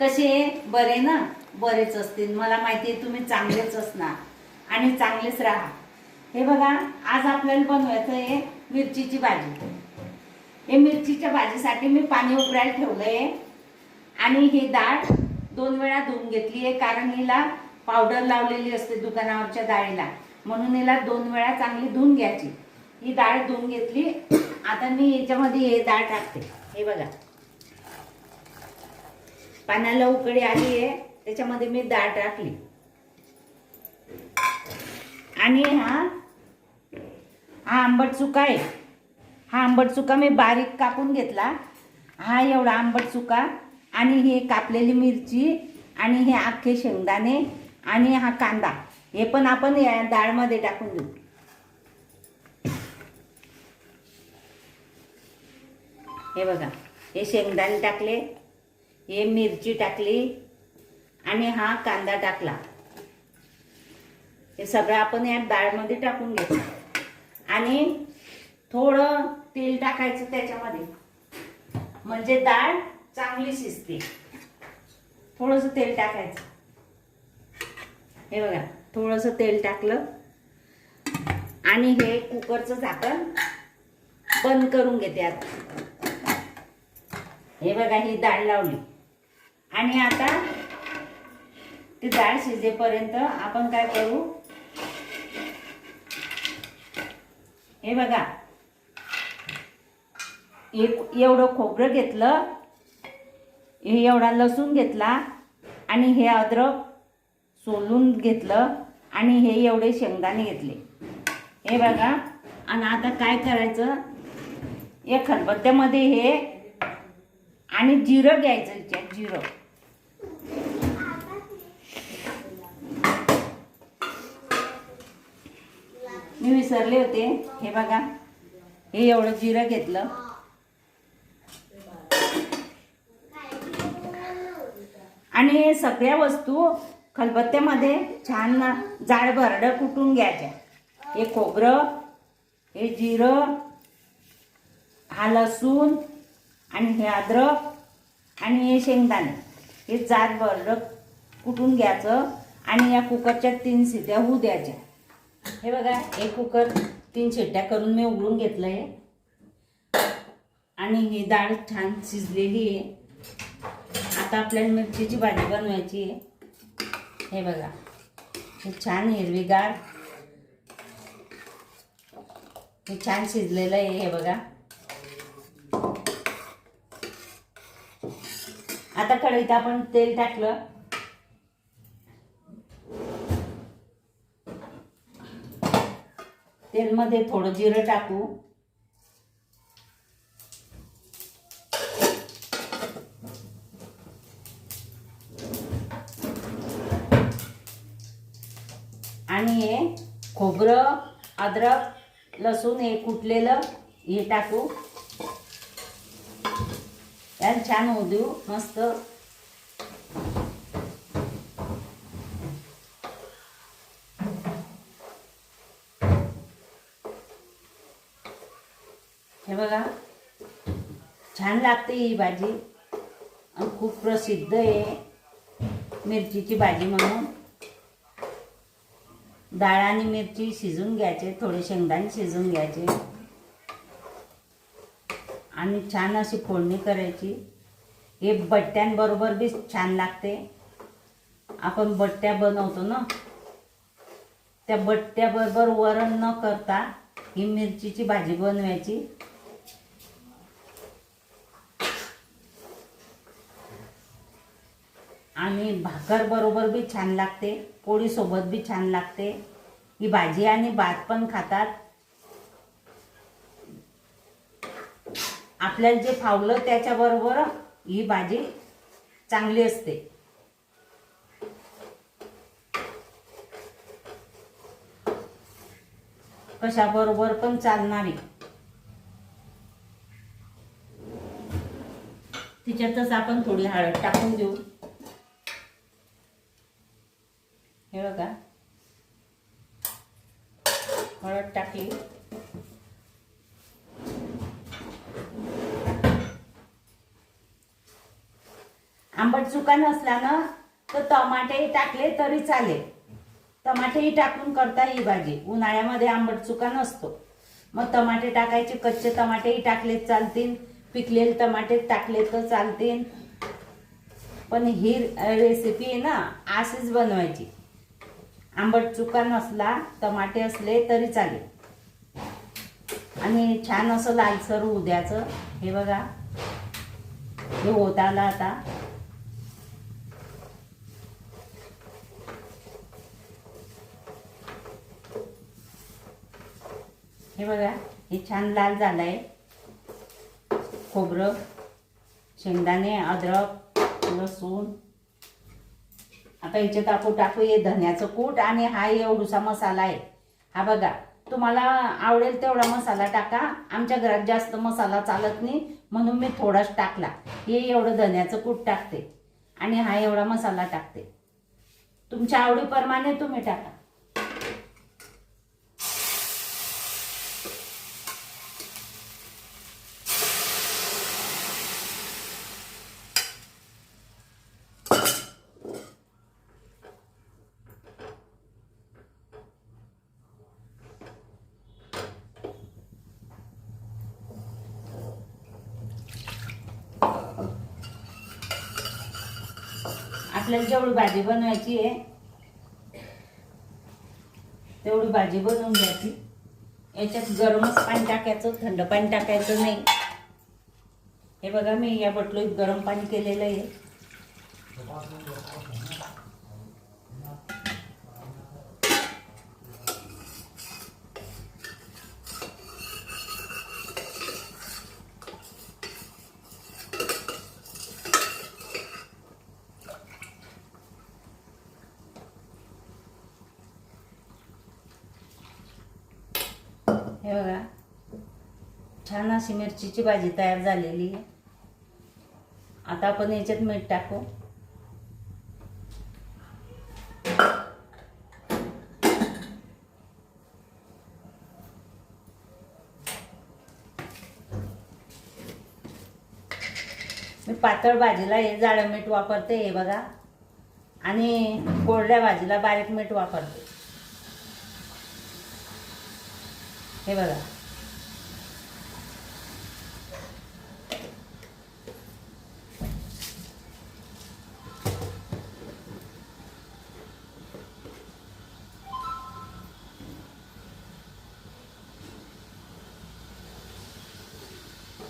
कसे बरे ना? बरेच असतील. मला माहिती आहे तुम्ही चांगलेच असणार. आणि चांगलेच राहा. हे बघा आज आपल्याला बनवायचं आहे मिरचीची भाजी. हे मिरचीच्या भाजीसाठी मी पाणी उकळायला ठेवलं आहे आणि ही डाळ दोन वेळा धुवून घेतली आहे कारण हिला पावडर लावलेली असते दुकानावरच्या डाळीला. म्हणून हिला दोन वेळा चांगली धुवून घ्यायची. ही डाळ धुवून घेतली. आता मी याच्यामध्ये हे डाळ टाकते. हे बघा. पाण्याला उकळी आली आहे त्याच्यामध्ये मी डाळ टाकली. आणि हा हा आंबट चुका आहे. हा आंबट चुका मी बारीक कापून घेतला. हा एवढा आंबट चुका आणि हे कापलेली मिरची आणि हे अख्खे शेंगदाणे आणि हा कांदा हे पण आपण या डाळमध्ये टाकून देऊ. हे बघा हे शेंगदाणे टाकले. हे मिरची टाकली आणि हा कांदा टाकला. हे सगळं आपण या डाळमध्ये टाकून घेतलं. आणि थोडं तेल टाकायचं त्याच्यामध्ये. म्हणजे डाळ चांगली शिजते. थोडंसं तेल टाकायचं. हे बघा थोडंसं तेल टाकलं. आणि हे कुकरचं झाकण बंद करून घेते आता. हे बघा ही डाळ लावली. आणि आता ती डाळ शिजेपर्यंत आपण काय करू? हे बघा. एक एवढं खोबरं घेतलं. हे एवढा लसूण घेतला. आणि हे अद्रक सोलून घेतलं. आणि हे एवढे शेंगदाणे घेतले. हे बघा. आणि आता काय करायचं? या खलबत्त्यामध्ये हे आणि जिरं घ्यायचं याच्यात जिरं. मी विसरले होते. हे बघा. हे एवढं जिरं घेतलं. आणि हे सगळ्या वस्तू खलबत्त्यामध्ये छान जाड भरडं कुटून घ्यायच्या. हे खोबरं हे जिरं हा लसूण आणि हे अद्रक आणि हे शेंगदाणे. हे जात बरं कुटून घ्यायचं आणि या कुकरच्या तीन शिट्या होऊ द्यायच्या. हे बघा हे कुकर तीन शिट्ट्या करून मी उघडून घेतलं आहे आणि ही डाळ छान शिजलेली आहे. आता आपल्याला मिरचीची भाजी बनवायची आहे. हे बघा हे छान हिरवीगार. हे छान शिजलेलं आहे हे बघा. आता कढईत आपण तेल टाकलं. तेलमध्ये थोडं जिरं टाकू. आणि हे खोबरं अद्रक लसूण हे कुटलेलं हे टाकू. छान छान होऊ देऊ मस्त. हे बघा छान लागते ही भाजी. आणि खूप प्रसिद्ध आहे मिरचीची भाजी म्हणून. डाळ आणि मिरची शिजून घ्यायचे थोडे शेंगदाणे शिजून घ्यायचे. आणि छान अशी फोडणी करायची. हे बट्ट्यांबरोबर बी छान लागते. आपण बट्ट्या बनवतो ना? त्या बट्ट्याबरोबर वरण न करता ही मिरचीची भाजी बनवायची. आणि भाकर बरोबर बी छान लागते. पोळीसोबत बी छान लागते. ही भाजी आणि भात पण खातात. आपल्याला जे फावलं त्याच्याबरोबर ही भाजी चांगली असते. कशाबरोबर पण चालणारी. तिच्यातच आपण थोडी हळद टाकून देऊ. हे बघा. हळद टाकली. आंबट चुका नसला ना तर टमाटे टाकले तरी चालेल. टमाटेही टाकून करता ही भाजी. उन्हाळ्यामध्ये आंबट चुका नसतो. मग टमाटे टाकायचे कच्चे टमाटेही टाकले चालतील. पिकलेले टमाटे टाकले तर चालतील. पण ही रेसिपी आहे ना अशीच बनवायची. आंबट चुका नसला टमाटे असले तरी चालेल. आणि छान असं लालसर उद्याचं हे बघा. हे होत आलं आता. हे बघा हे छान लाल झालंय. खोबरं शेंगदाणे अद्रक लसूण. आता याच्यात आपण टाकू हे धन्याचं कूट आणि हा एवढूसा मसाला आहे. हा बघा तुम्हाला आवडेल तेवढा मसाला टाका. आमच्या घरात जास्त मसाला चालत नाही म्हणून मी थोडाच टाकला. हे एवढं धन्याचं कूट टाकते आणि हा एवढा मसाला टाकते. तुमच्या आवडीप्रमाणे तुम्ही टाका. आपल्याला जेवढी भाजी बनवायची आहे तेवढी भाजी बनवून घ्यायची. याच्यात गरमच पाणी टाकायचं थंड पाणी टाकायचं नाही. हे बघा मी या बटलोईत गरम पाणी केलेलं आहे. हे बघा. छान अशी मिरचीची भाजी तयार झालेली आहे. आता आपण याच्यात मीठ टाकू. मी पातळ भाजीला हे जाडं मीठ वापरते हे बघा. आणि कोरड्या भाजीला बारीक मीठ वापरते. हे बघा.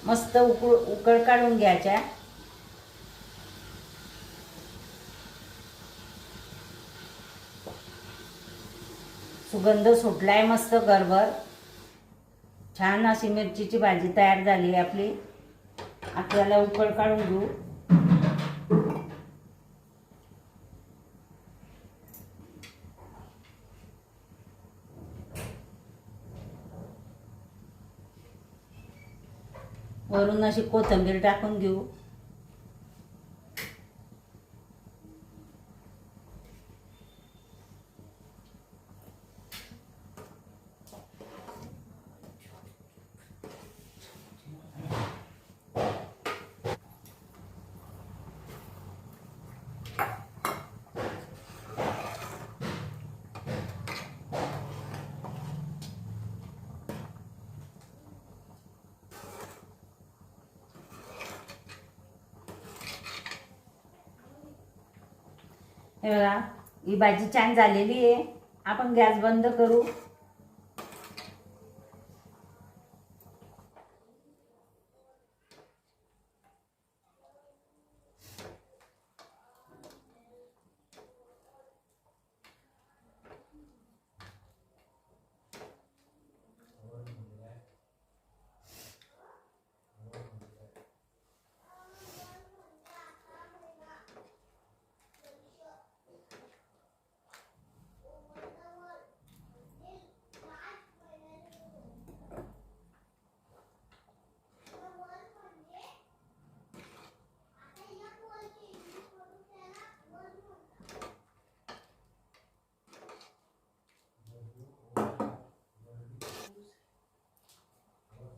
मस्त उकळ उकळ काढून घ्यायच्या. सुगंध सुटलाय मस्त गरभर. छान अशी मिरचीची भाजी तयार झाली आहे आपली. आपल्याला उकळ काढून घेऊ. वरून अशी कोथिंबीर टाकून घेऊ. हे बघा ही भाजी छान झालेली आहे. आपण गॅस बंद करू.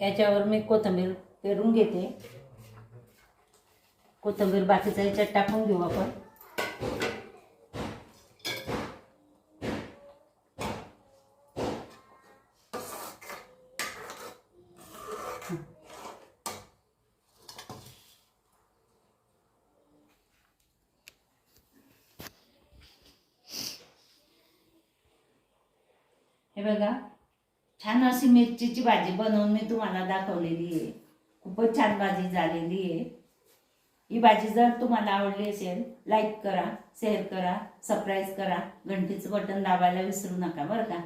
याच्यावर मी कोथिंबीर पेरून घेते. कोथिंबीर बाकीचा याच्यात टाकून घेऊ आपण. हे बघा छान अशी मिरचीची भाजी बनवून मी तुम्हाला दाखवलेली आहे. खूपच छान भाजी झालेली आहे. ही भाजी जर तुम्हाला आवडली असेल लाईक करा शेअर करा सबस्क्राईब करा. घंटीचं बटन दाबायला विसरू नका बरं का?